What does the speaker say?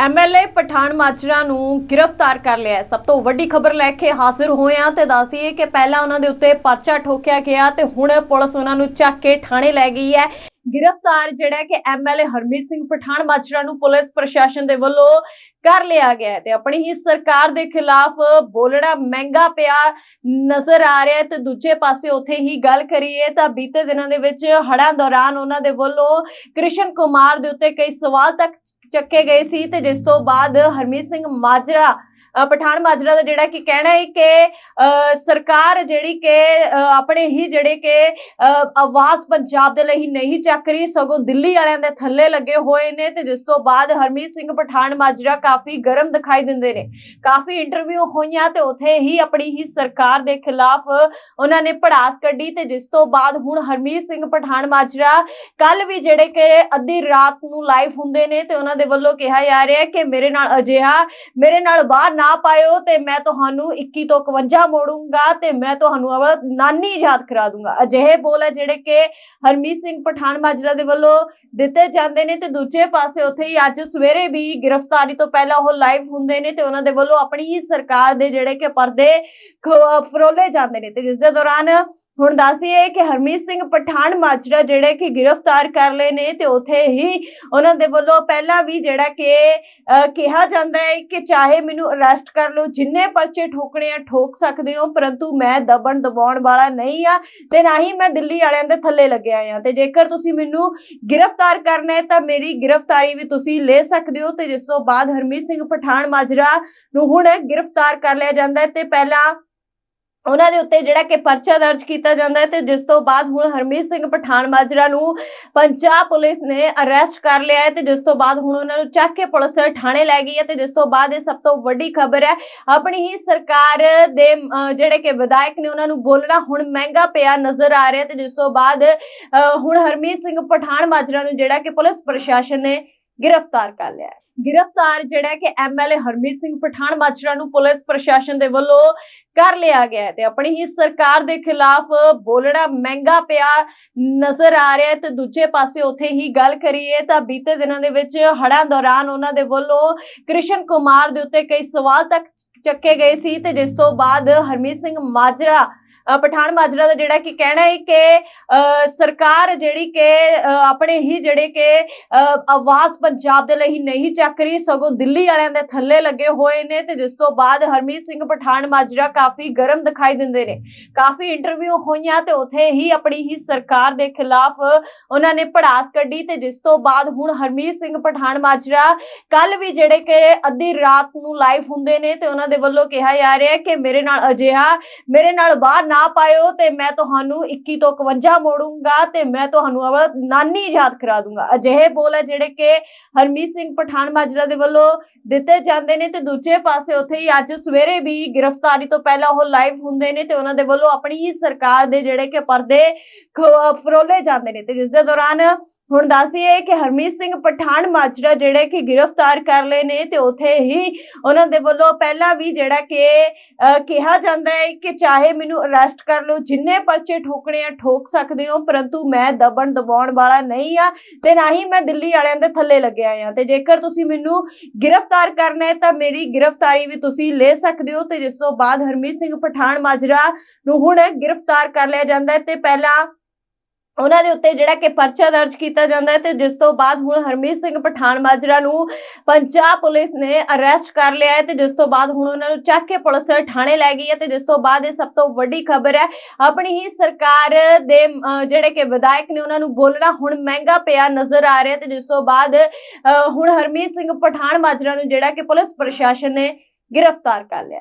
MLA Pathan Majra ਨੂੰ ਗ੍ਰਿਫਤਾਰ ਕਰ ਲਿਆ ਸਭ ਤੋਂ ਵੱਡੀ ਖਬਰ ਲੈ ਕੇ ਹਾਜ਼ਰ ਹੋਏ ਹਾਂ ਤੇ ਦੱਸ ਦਈਏ ਕਿ ਪਹਿਲਾਂ ਉਹਨਾਂ ਦੇ ਉੱਤੇ ਪਰਚਾ ਠੋਕਿਆ ਗਿਆ ਤੇ ਹੁਣ ਪੁਲਿਸ ਉਹਨਾਂ ਨੂੰ ਚੱਕ ਕੇ ਥਾਣੇ ਲੈ ਗਈ ਹੈ। ਗ੍ਰਿਫਤਾਰ ਜਿਹੜਾ ਹੈ ਕਿ ਐਮਐਲਏ ਹਰਮੀਤ ਸਿੰਘ ਪਠਾਨ ਮਾਜਰਾ ਨੂੰ ਪੁਲਿਸ ਪ੍ਰਸ਼ਾਸਨ ਦੇ ਵੱਲੋਂ ਕਰ ਲਿਆ ਗਿਆ ਹੈ ਤੇ ਆਪਣੀ ਹੀ ਸਰਕਾਰ ਦੇ ਖਿਲਾਫ ਬੋਲਣਾ ਮਹਿੰਗਾ ਪਿਆ ਨਜ਼ਰ ਆ ਰਿਹਾ ਤੇ ਦੂਜੇ ਪਾਸੇ ਉੱਥੇ ਹੀ ਗੱਲ ਕਰੀਏ ਤਾਂ ਬੀਤੇ ਦਿਨਾਂ ਦੇ ਵਿੱਚ ਹੜ੍ਹਾਂ ਦੌਰਾਨ ਉਹਨਾਂ ਦੇ ਵੱਲੋਂ ਕ੍ਰਿਸ਼ਨ ਕੁਮਾਰ ਦੇ ਉੱਤੇ ਕਈ ਸਵਾਲ ਤੱਕ ਚੱਕੇ ਗਏ ਸੀ ਤੇ ਜਿਸ ਤੋਂ ਬਾਅਦ ਹਰਮੀਤ ਸਿੰਘ ਮਾਜਰਾ ਪਠਾਨ ਮਾਜਰਾ ਦਾ ਜਿਹੜਾ ਕਿ ਕਹਿਣਾ ਹੈ ਕਿ ਸਰਕਾਰ ਜਿਹੜੀ ਕਿ ਆਪਣੇ ਹੀ ਜਿਹੜੇ ਕਿ ਆਵਾਜ਼ ਪੰਜਾਬ ਦੇ ਲਈ ਨਹੀਂ ਚੱਕ ਰਹੀ, ਸਗੋਂ ਦਿੱਲੀ ਵਾਲਿਆਂ ਦੇ ਥੱਲੇ ਲੱਗੇ ਹੋਏ ਨੇ ਤੇ ਜਿਸ ਤੋਂ ਬਾਅਦ ਹਰਮੀਤ ਸਿੰਘ ਪਠਾਨ ਮਾਜਰਾ ਕਾਫੀ ਗਰਮ ਦਿਖਾਈ ਦਿੰਦੇ ਨੇ। ਕਾਫੀ ਇੰਟਰਵਿਊ ਹੋਈਆਂ ਤੇ ਉੱਥੇ ਹੀ ਆਪਣੀ ਹੀ ਸਰਕਾਰ ਦੇ ਖਿਲਾਫ ਉਹਨਾਂ ਨੇ ਪੜਾਸ ਕੱਢੀ ਤੇ ਜਿਸ ਤੋਂ ਬਾਅਦ ਹੁਣ ਹਰਮੀਤ ਸਿੰਘ ਪਠਾਨ ਮਾਜਰਾ ਕੱਲ ਵੀ ਜਿਹੜੇ ਕਿ ਅੱਧੀ ਰਾਤ ਨੂੰ ਲਾਈਵ ਹੁੰਦੇ ਨੇ ਤੇ ਉਹਨਾਂ ਦੇ ਵੱਲੋਂ ਕਿਹਾ ਜਾ ਰਿਹਾ ਕਿ ਮੇਰੇ ਨਾਲ ਅਜਿਹਾ, ਮੇਰੇ ਨਾਲ ਬਾਹਰ ਨਾ ਪਾਇਓ ਤੇ ਮੈਂ ਤੁਹਾਨੂੰ 21 ਤੋਂ 51 ਮੋੜੂੰਗਾ ਤੇ ਮੈਂ ਤੁਹਾਨੂੰ ਨਾਨੀ ਯਾਦ ਕਰਾ ਦੂੰਗਾ। ਅਜਿਹੇ ਬੋਲ ਹੈ ਜਿਹੜੇ ਕਿ ਹਰਮੀਤ ਸਿੰਘ ਪਠਾਨ ਮਾਜਰਾ ਦੇ ਵੱਲੋਂ ਦਿੱਤੇ ਜਾਂਦੇ ਨੇ ਤੇ ਦੂਜੇ ਪਾਸੇ ਉੱਥੇ ਹੀ ਅੱਜ ਸਵੇਰੇ ਵੀ ਗ੍ਰਿਫਤਾਰੀ ਤੋਂ ਪਹਿਲਾਂ ਉਹ ਲਾਈਵ ਹੁੰਦੇ ਨੇ ਤੇ ਉਹਨਾਂ ਦੇ ਵੱਲੋਂ ਆਪਣੀ ਹੀ ਸਰਕਾਰ ਦੇ ਜਿਹੜੇ ਕਿ ਪਰਦੇ ਖ- ਫਰੋਲੇ ਜਾਂਦੇ ਨੇ ਤੇ ਜਿਸ ਦੇ ਦੌਰਾਨ ਹੁਣ ਦੱਸੀਏ ਕਿ ਹਰਮੀਤ ਸਿੰਘ ਪਠਾਨ ਮਾਜਰਾ ਜਿਹੜੇ ਕਿ ਗ੍ਰਿਫਤਾਰ ਕਰ ਲਏ ਨੇ ਤੇ ਉਥੇ ਹੀ ਉਹਨਾਂ ਦੇ ਵੱਲੋਂ ਪਹਿਲਾਂ ਵੀ ਜਿਹੜਾ ਕਿ ਕਿਹਾ ਜਾਂਦਾ ਹੈ ਕਿ ਚਾਹੇ ਮੈਨੂੰ ਅਰੈਸਟ ਕਰ ਲਓ, ਜਿੰਨੇ ਪਰਚੇ ਠੋਕਣੇ ਆ ਠੋਕ ਸਕਦੇ ਹੋ, ਪਰੰਤੂ ਮੈਂ ਦਬਣ ਦਬਾਉਣ ਵਾਲਾ ਨਹੀਂ ਆ ਤੇ ਨਾ ਹੀ ਮੈਂ ਦਿੱਲੀ ਵਾਲਿਆਂ ਦੇ ਥੱਲੇ ਲੱਗਿਆ ਆ। ਤੇ ਜੇਕਰ ਤੁਸੀਂ ਮੈਨੂੰ ਗ੍ਰਿਫਤਾਰ ਕਰਨਾ ਹੈ, ਤਾਂ ਮੇਰੀ ਗ੍ਰਿਫਤਾਰੀ ਵੀ ਤੁਸੀਂ ਲੈ ਸਕਦੇ ਹੋ ਤੇ ਜਿਸ ਤੋਂ ਬਾਅਦ ਹਰਮੀਤ ਸਿੰਘ ਪਠਾਨ ਮਾਜਰਾ ਨੂੰ ਹੁਣ ਗ੍ਰਿਫਤਾਰ ਕਰ ਲਿਆ ਜਾਂਦਾ ਹੈ ਤੇ ਪਹਿਲਾਂ ਉਹਨਾਂ ਦੇ ਉੱਤੇ ਜਿਹੜਾ ਕਿ ਪਰਚਾ ਦਰਜ ਕੀਤਾ ਜਾਂਦਾ ਹੈ ਤੇ ਜਿਸ ਤੋਂ ਬਾਅਦ ਹੁਣ ਹਰਮੀਤ ਸਿੰਘ ਪਠਾਨ ਮਾਜਰਾ ਨੂੰ ਪੰਜਾਬ ਪੁਲਿਸ ਨੇ ਅਰੈਸਟ ਕਰ ਲਿਆ ਹੈ ਤੇ ਜਿਸ ਤੋਂ ਬਾਅਦ ਹੁਣ ਉਹਨਾਂ ਨੂੰ ਚੱਕ ਕੇ ਪੁਲਿਸ ਥਾਣੇ ਲੈ ਗਈ ਹੈ ਤੇ ਜਿਸ ਤੋਂ ਬਾਅਦ ਇਹ ਸਭ ਤੋਂ ਵੱਡੀ ਖਬਰ ਹੈ ਆਪਣੀ ਹੀ ਸਰਕਾਰ ਦੇ ਜਿਹੜੇ ਕਿ ਵਿਧਾਇਕ ਨੇ ਉਹਨਾਂ ਨੂੰ ਬੋਲਣਾ ਹੁਣ ਮਹਿੰਗਾ ਪਿਆ ਨਜ਼ਰ ਆ ਰਿਹਾ ਤੇ ਜਿਸ ਤੋਂ ਬਾਅਦ ਅਹ, ਹੁਣ ਹਰਮੀਤ ਸਿੰਘ ਪਠਾਨ ਮਾਜਰਾ ਨੂੰ ਜਿਹੜਾ ਕਿ ਪੁਲਿਸ ਪ੍ਰਸ਼ਾਸਨ ਨੇ ਗ੍ਰਿਫਤਾਰ ਕਰ ਲਿਆ ਹੈ। ਗ੍ਰਿਫਤਾਰ ਜਿਹੜਾ ਕਿ ਐਮਐਲਏ ਹਰਮੀਤ ਸਿੰਘ ਪਠਾਨ ਮਾਜਰਾ ਨੂੰ ਪੁਲਿਸ ਪ੍ਰਸ਼ਾਸਨ ਦੇ ਵੱਲੋਂ ਕਰ ਲਿਆ ਗਿਆ ਤੇ ਆਪਣੀ ਹੀ ਸਰਕਾਰ ਦੇ ਖਿਲਾਫ ਬੋਲਣਾ ਮਹਿੰਗਾ ਪਿਆ ਨਜ਼ਰ ਆ ਰਿਹਾ ਤੇ ਦੂਜੇ ਪਾਸੇ ਉੱਥੇ ਹੀ ਗੱਲ ਕਰੀਏ ਤਾਂ ਬੀਤੇ ਦਿਨਾਂ ਦੇ ਵਿੱਚ ਹੜ੍ਹਾਂ ਦੌਰਾਨ ਉਹਨਾਂ ਦੇ ਵੱਲੋਂ ਕ੍ਰਿਸ਼ਨ ਕੁਮਾਰ ਦੇ ਉੱਤੇ ਕਈ ਸਵਾਲ ਤੱਕ ਚੱਕੇ ਗਏ ਸੀ ਤੇ ਜਿਸ ਤੋਂ ਬਾਅਦ ਹਰਮੀਤ ਸਿੰਘ ਮਾਜਰਾ ਪਠਾਨ ਮਾਜਰਾ ਦਾ ਜਿਹੜਾ ਕਿ ਕਹਿਣਾ ਹੈ ਕਿ ਅ, ਸਰਕਾਰ ਜਿਹੜੀ ਕਿ ਆਪਣੇ ਹੀ ਜਿਹੜੇ ਕਿ ਆਵਾਜ਼ ਪੰਜਾਬ ਦੇ ਲਈ ਨਹੀਂ ਚੱਕ ਰਹੀ ਸਗੋਂ ਦਿੱਲੀ ਵਾਲਿਆਂ ਦੇ ਥੱਲੇ ਲੱਗੇ ਹੋਏ ਨੇ ਤੇ ਜਿਸ ਤੋਂ ਬਾਅਦ ਹਰਮੀਤ ਸਿੰਘ ਪਠਾਨ ਮਾਜਰਾ ਕਾਫੀ ਗਰਮ ਦਿਖਾਈ ਦਿੰਦੇ ਨੇ। ਕਾਫੀ ਇੰਟਰਵਿਊ ਹੋਈਆਂ ਤੇ ਉੱਥੇ ਹੀ ਆਪਣੀ ਹੀ ਸਰਕਾਰ ਦੇ ਖਿਲਾਫ ਉਹਨਾਂ ਨੇ ਪੜਾਸ ਕੱਢੀ ਤੇ ਜਿਸ ਤੋਂ ਬਾਅਦ ਹੁਣ ਹਰਮੀਤ ਸਿੰਘ ਪਠਾਨ ਮਾਜਰਾ ਕੱਲ ਵੀ ਜਿਹੜੇ ਕਿ ਅੱਧੀ ਰਾਤ ਨੂੰ ਲਾਈਵ ਹੁੰਦੇ ਨੇ ਤੇ ਉਹਨਾਂ ਦੇ ਵੱਲੋਂ ਕਿਹਾ ਜਾ ਰਿਹਾ ਕਿ ਮੇਰੇ ਨਾਲ ਅਜਿਹਾ ਮੇਰੇ ਨਾਲ ਬਾਹਰ ਨਾ ਪਾਇਓ ਤੇ ਮੈਂ ਤੁਹਾਨੂੰ 21 ਤੋਂ 51 ਮੋੜੂੰਗਾ ਤੇ ਮੈਂ ਤੁਹਾਨੂੰ ਆਪਣਾ ਨਾਨੀ ਯਾਦ ਕਰਾ ਦੂੰਗਾ। ਅਜਿਹੇ ਬੋਲ ਹੈ ਜਿਹੜੇ ਕਿ ਹਰਮੀਤ ਸਿੰਘ ਪਠਾਨ ਮਾਜਰਾ ਦੇ ਵੱਲੋਂ ਦਿੱਤੇ ਜਾਂਦੇ ਨੇ ਤੇ ਦੂਜੇ ਪਾਸੇ ਉੱਥੇ ਹੀ ਅੱਜ ਸਵੇਰੇ ਵੀ ਗ੍ਰਿਫਤਾਰੀ ਤੋਂ ਪਹਿਲਾਂ ਉਹ ਲਾਈਵ ਹੁੰਦੇ ਨੇ ਤੇ ਉਹਨਾਂ ਦੇ ਵੱਲੋਂ ਆਪਣੀ ਹੀ ਸਰਕਾਰ ਦੇ ਜਿਹੜੇ ਕਿ ਪਰਦੇ ਖ- ਫਰੋਲੇ ਜਾਂਦੇ ਨੇ ਤੇ ਜਿਸ ਦੇ ਦੌਰਾਨ ਹੁਣ ਦੱਸੀਏ ਕਿ ਹਰਮੀਤ ਸਿੰਘ ਪਠਾਨ ਮਾਜਰਾ ਜਿਹੜੇ ਕਿ ਗ੍ਰਿਫਤਾਰ ਕਰ ਲਏ ਨੇ ਤੇ ਉਥੇ ਹੀ ਉਹਨਾਂ ਦੇ ਵੱਲੋਂ ਪਹਿਲਾਂ ਵੀ ਜਿਹੜਾ ਕਿ ਕਿਹਾ ਜਾਂਦਾ ਹੈ ਕਿ ਚਾਹੇ ਮੈਨੂੰ ਅਰੈਸਟ ਕਰ ਲਓ, ਜਿੰਨੇ ਪਰਚੇ ਠੋਕਣੇ ਆ, ਠੋਕ ਸਕਦੇ ਹੋ, ਪਰੰਤੂ ਮੈਂ ਦਬਣ ਦਬਾਉਣ ਵਾਲਾ ਨਹੀਂ ਆ ਤੇ ਨਾ ਹੀ ਮੈਂ ਦਿੱਲੀ ਵਾਲਿਆਂ ਦੇ ਥੱਲੇ ਲੱਗਿਆ ਆ ਤੇ ਜੇਕਰ ਤੁਸੀਂ ਮੈਨੂੰ ਗ੍ਰਿਫਤਾਰ ਕਰਨਾ ਹੈ ਤਾਂ ਮੇਰੀ ਗ੍ਰਿਫਤਾਰੀ ਵੀ ਤੁਸੀਂ ਲੈ ਸਕਦੇ ਹੋ ਤੇ ਜਿਸ ਤੋਂ ਬਾਅਦ ਹਰਮੀਤ ਸਿੰਘ ਪਠਾਨ ਮਾਜਰਾ ਨੂੰ ਹੁਣ ਗ੍ਰਿਫਤਾਰ ਕਰ ਲਿਆ ਜਾਂਦਾ ਹੈ ਤੇ ਪਹਿਲਾਂ ਉਹਨਾਂ ਦੇ ਉੱਤੇ ਜਿਹੜਾ ਕਿ ਪਰਚਾ ਦਰਜ ਕੀਤਾ ਜਾਂਦਾ ਹੈ ਤੇ ਜਿਸ ਤੋਂ ਬਾਅਦ ਹੁਣ ਹਰਮੀਤ ਸਿੰਘ ਪਠਾਨ ਮਾਜਰਾ ਨੂੰ ਪੰਜਾਬ ਪੁਲਿਸ ਨੇ ਅਰੈਸਟ ਕਰ ਲਿਆ ਹੈ ਤੇ ਜਿਸ ਤੋਂ ਬਾਅਦ ਹੁਣ ਉਹਨਾਂ ਨੂੰ ਚੱਕ ਕੇ ਪੁਲਿਸ ਥਾਣੇ ਲੈ ਗਈ ਹੈ ਤੇ ਜਿਸ ਤੋਂ ਬਾਅਦ ਇਹ ਸਭ ਤੋਂ ਵੱਡੀ ਖਬਰ ਹੈ, ਆਪਣੀ ਹੀ ਸਰਕਾਰ ਦੇ ਜਿਹੜੇ ਕਿ ਵਿਧਾਇਕ ਨੇ ਉਹਨਾਂ ਨੂੰ ਬੋਲਣਾ ਹੁਣ ਮਹਿੰਗਾ ਪਿਆ ਨਜ਼ਰ ਆ ਰਿਹਾ ਤੇ ਜਿਸ ਤੋਂ ਬਾਅਦ ਹੁਣ ਹਰਮੀਤ ਸਿੰਘ ਪਠਾਨ ਮਾਜਰਾ ਨੂੰ ਜਿਹੜਾ ਕਿ ਪੁਲਿਸ ਪ੍ਰਸ਼ਾਸਨ ਨੇ ਗ੍ਰਿਫਤਾਰ ਕਰ ਲਿਆ